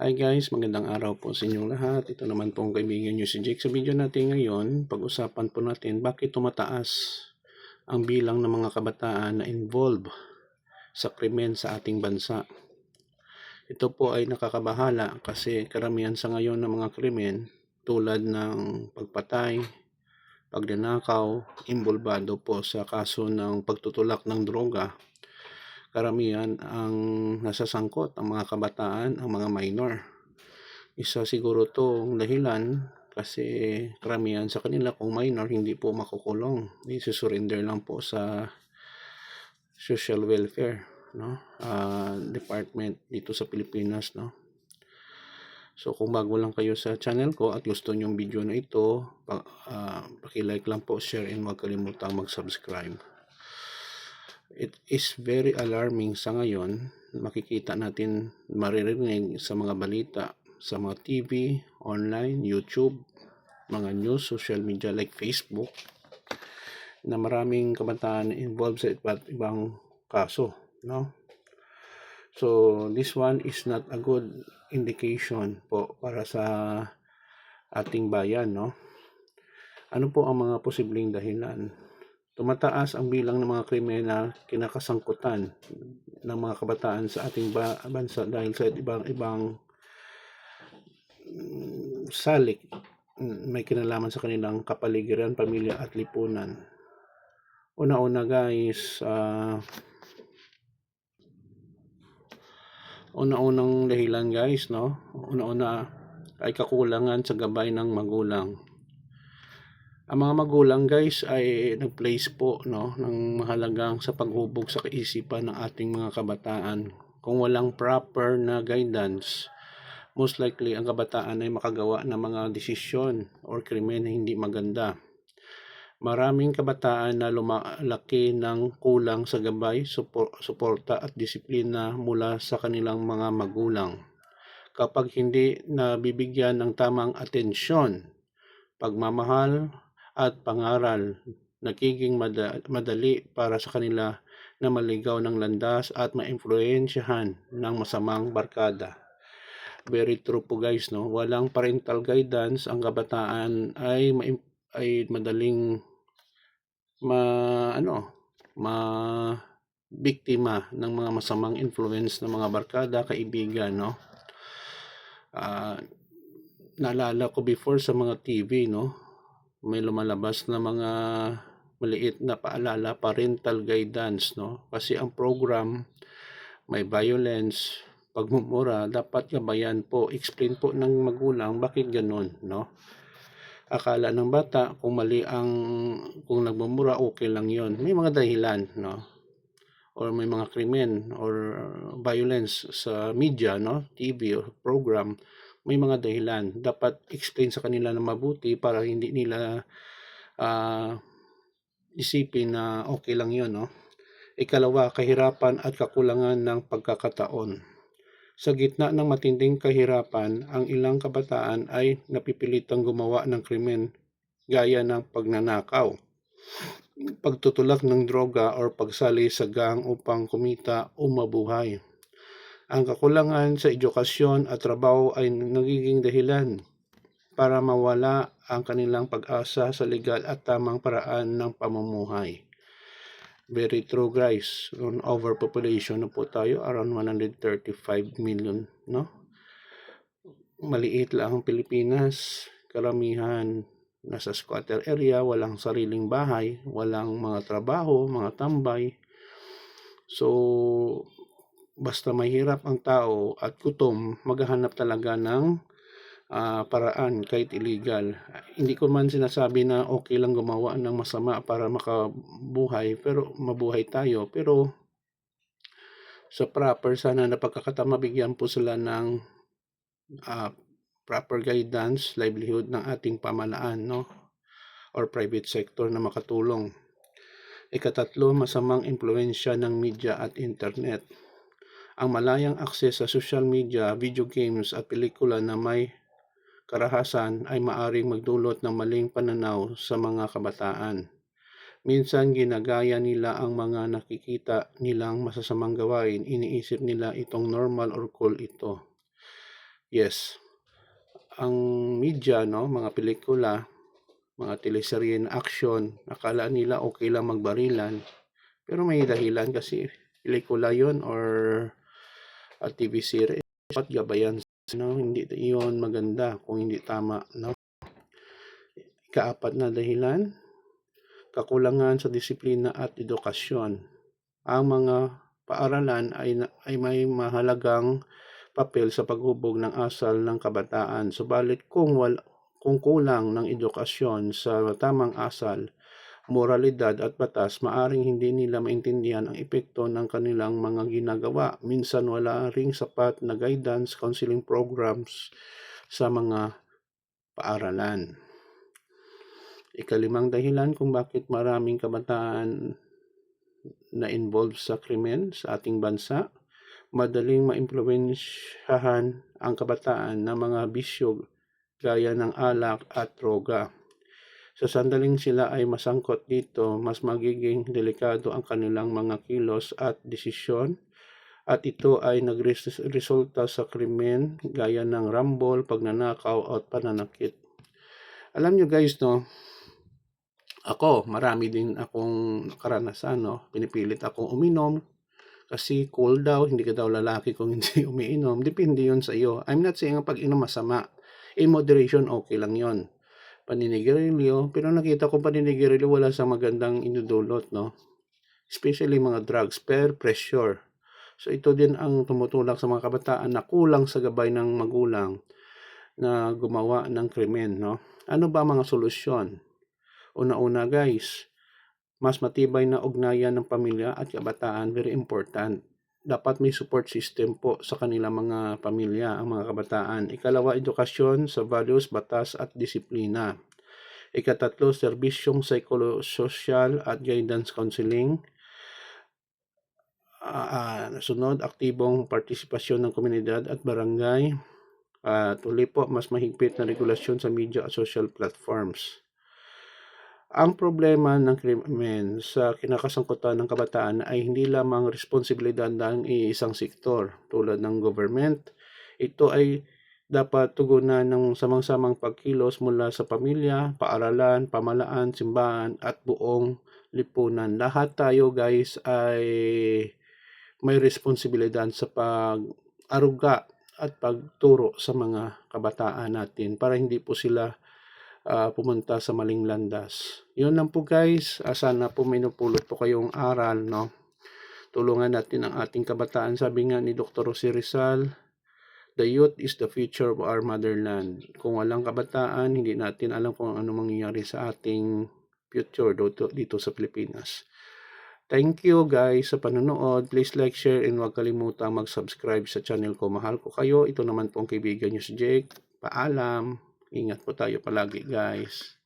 Hi guys, magandang araw po sa inyong lahat. Ito naman po ang kaibigan nyo si Jake. Sa video natin ngayon, pag-usapan po natin bakit tumataas ang bilang ng mga kabataan na involved sa krimen sa ating bansa. Ito po ay nakakabahala kasi karamihan sa ngayon ng mga krimen tulad ng pagpatay, pagnanakaw, involvado po sa kaso ng pagtutulak ng droga karamihan ang nasasangkot ang mga kabataan, ang mga minor. Isa siguro tong dahilan kasi karamihan sa kanila kung minor hindi po makukulong. Isusurrender lang po sa social welfare no Ah, department dito sa Pilipinas no So kung bago lang kayo sa channel ko at gusto niyo yung video na ito, pa, ah, paki-like lang po, share and huwag kalimutang mag-subscribe. It is very alarming sa ngayon. Makikita natin, maririnig sa mga balita, sa mga TV, online, YouTube, mga news, social media like Facebook, na maraming kabataan involved sa iba't ibang kaso. No? So, this one is not a good indication po para sa ating bayan. No? Ano po ang mga posibleng dahilan? Tumataas ang bilang ng mga krimen na kinakasangkutan ng mga kabataan sa ating ba- bansa dahil sa ibang ibang mm, salik may kinalaman sa kanilang kapaligiran, pamilya at lipunan. Una-una guys, ah una-unang dahilan guys, no? Una-una ay kakulangan sa gabay ng magulang ang mga magulang guys ay nag-place po no ng mahalagang sa paghubog sa kaisipan ng ating mga kabataan. Kung walang proper na guidance, most likely ang kabataan ay makagawa ng mga desisyon or krimen na hindi maganda. Maraming kabataan na lumalaki ng kulang sa gabay, supor- suporta at disiplina mula sa kanilang mga magulang. Kapag hindi nabibigyan ng tamang atensyon, pagmamahal, at pangaral nagiging mada- madali para sa kanila na maligaw ng landas at maimpluwensyahan ng masamang barkada. Very true po guys, no? Walang parental guidance, ang kabataan ay ay madaling ma ano, ma biktima ng mga masamang influence ng mga barkada, kaibigan, no? Ah, naalala ko before sa mga TV, no? May lumalabas na mga maliit na paalala, parental guidance, no? Kasi ang program may violence, pagmumura, dapat gabayan po, explain po ng magulang bakit ganun, no? Akala ng bata kung mali ang kung nagmumura okay lang 'yon. May mga dahilan, no? Or may mga krimen or violence sa media, no? TV program may mga dahilan. Dapat explain sa kanila na mabuti para hindi nila ah, isipin na okay lang yun. No? Ikalawa, kahirapan at kakulangan ng pagkakataon. Sa gitna ng matinding kahirapan, ang ilang kabataan ay napipilitang gumawa ng krimen gaya ng pagnanakaw, pagtutulak ng droga o pagsali sa gang upang kumita o mabuhay. Ang kakulangan sa edukasyon at trabaho ay nagiging dahilan para mawala ang kanilang pag-asa sa legal at tamang paraan ng pamumuhay. Very true guys. On overpopulation na po tayo, around 135 million, no? Maliit lang ang Pilipinas. Karamihan nasa squatter area, walang sariling bahay, walang mga trabaho, mga tambay. So, basta mahirap ang tao at gutom, maghahanap talaga ng uh, paraan kahit illegal. Hindi ko man sinasabi na okay lang gumawa ng masama para makabuhay, pero mabuhay tayo. Pero sa proper sana na pagkakataon mabigyan po sila ng uh, proper guidance, livelihood ng ating pamalaan, no? Or private sector na makatulong. Ikatatlo, masamang impluensya ng media at internet ang malayang akses sa social media, video games at pelikula na may karahasan ay maaring magdulot ng maling pananaw sa mga kabataan. Minsan ginagaya nila ang mga nakikita nilang masasamang gawain, iniisip nila itong normal or cool ito. Yes. Ang media, no, mga pelikula, mga teleserye na action, akala nila okay lang magbarilan. Pero may dahilan kasi pelikula yon or a TV series. Dapat gabayan, no? Hindi yon maganda kung hindi tama, no? Ikaapat na dahilan, kakulangan sa disiplina at edukasyon. Ang mga paaralan ay, ay may mahalagang papel sa paghubog ng asal ng kabataan. Subalit kung wal, kung kulang ng edukasyon sa tamang asal, moralidad at batas, maaring hindi nila maintindihan ang epekto ng kanilang mga ginagawa. Minsan wala ring sapat na guidance, counseling programs sa mga paaralan. Ikalimang dahilan kung bakit maraming kabataan na involved sa krimen sa ating bansa, madaling maimpluwensyahan ang kabataan ng mga bisyo gaya ng alak at droga. Sa sandaling sila ay masangkot dito, mas magiging delikado ang kanilang mga kilos at desisyon at ito ay nagresulta sa krimen gaya ng rambol, pagnanakaw at pananakit. Alam nyo guys, no, ako, marami din akong karanasan, no? Pinipilit akong uminom kasi cool daw, hindi ka daw lalaki kung hindi umiinom. Depende yun sa iyo. I'm not saying ang pag-inom masama. In moderation, okay lang yon Paninigarilyo, pero nakita ko paninigarilyo wala sa magandang inudulot, no? Especially mga drugs, peer pressure. So ito din ang tumutulak sa mga kabataan na kulang sa gabay ng magulang na gumawa ng krimen, no? Ano ba mga solusyon? Una-una guys, mas matibay na ugnayan ng pamilya at kabataan, very important. Dapat may support system po sa kanilang mga pamilya, ang mga kabataan. Ikalawa, edukasyon sa values, batas at disiplina. Ikatatlo, serbisyong psychosocial at guidance counseling. Uh, sunod, aktibong partisipasyon ng komunidad at barangay. At uh, uli po, mas mahigpit na regulasyon sa media at social platforms. Ang problema ng krimen sa kinakasangkutan ng kabataan ay hindi lamang responsibilidad ng isang sektor tulad ng government. Ito ay dapat tugunan ng samang-samang pagkilos mula sa pamilya, paaralan, pamalaan, simbahan at buong lipunan. Lahat tayo guys ay may responsibilidad sa pag-aruga at pagturo sa mga kabataan natin para hindi po sila uh, pumunta sa maling landas. Yun lang po guys. Uh, sana po may napulot po kayong aral, no? Tulungan natin ang ating kabataan. Sabi nga ni Dr. Jose Rizal, the youth is the future of our motherland. Kung walang kabataan, hindi natin alam kung ano mangyayari sa ating future dito, dito sa Pilipinas. Thank you guys sa panonood. Please like, share, and huwag kalimutang mag-subscribe sa channel ko. Mahal ko kayo. Ito naman po ang kaibigan nyo si Jake. Paalam. Ingat po tayo palagi guys.